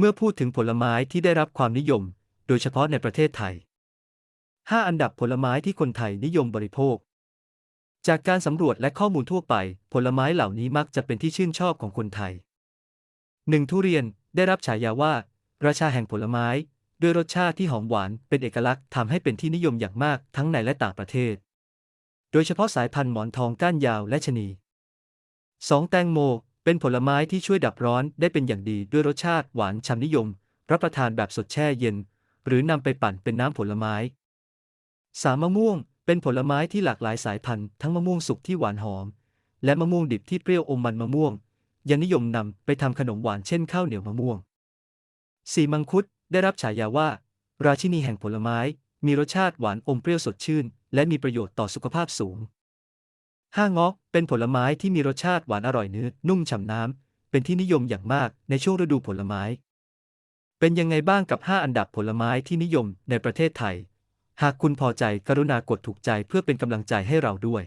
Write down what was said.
เมื่อพูดถึงผลไม้ที่ได้รับความนิยม โดยเฉพาะในประเทศไทย 5 อันดับผลไม้ที่คนไทยนิยมบริโภค จากการสำรวจและข้อมูลทั่วไป ผลไม้เหล่านี้มักจะเป็นที่ชื่นชอบของคนไทย 1. ทุเรียนได้รับฉายาว่า ราชาแห่งผลไม้ ด้วยรสชาติที่หอมหวานเป็นเอกลักษณ์ทำให้เป็นที่นิยมอย่างมากทั้งในและต่างประเทศ โดยเฉพาะสายพันธุ์หมอนทองก้านยาวและชนี 2. แตงโม เป็นผลไม้ที่ช่วยดับร้อนได้เป็นอย่างดีด้วยรสชาติหวานฉ่ำนิยม รับประทานแบบสดแช่เย็น หรือนำไปปั่นเป็นน้ำผลไม้ 3. มะม่วง เป็นผลไม้ที่หลากหลายสายพันธุ์ทั้งมะม่วงสุกที่หวานหอม และมะม่วงดิบที่เปรี้ยวอมมันมะม่วง ยังนิยมนำไปทำขนมหวานเช่นข้าวเหนียวมะม่วง 4. มังคุดได้รับฉายาว่า ราชินีแห่งผลไม้ มีรสชาติหวานอมเปรี้ยวสดชื่น และมีประโยชน์ต่อสุขภาพสูง 5. เงาะเป็นผลไม้ที่มีรสชาติหวานอร่อยเนื้อนุ่มฉ่ำน้ำ เป็นที่นิยมอย่างมากในช่วงฤดูผลไม้ เป็นยังไงบ้างกับ 5 อันดับผลไม้ที่นิยมในประเทศไทย หากคุณพอใจกรุณากดถูกใจเพื่อเป็นกำลังใจให้เราด้วย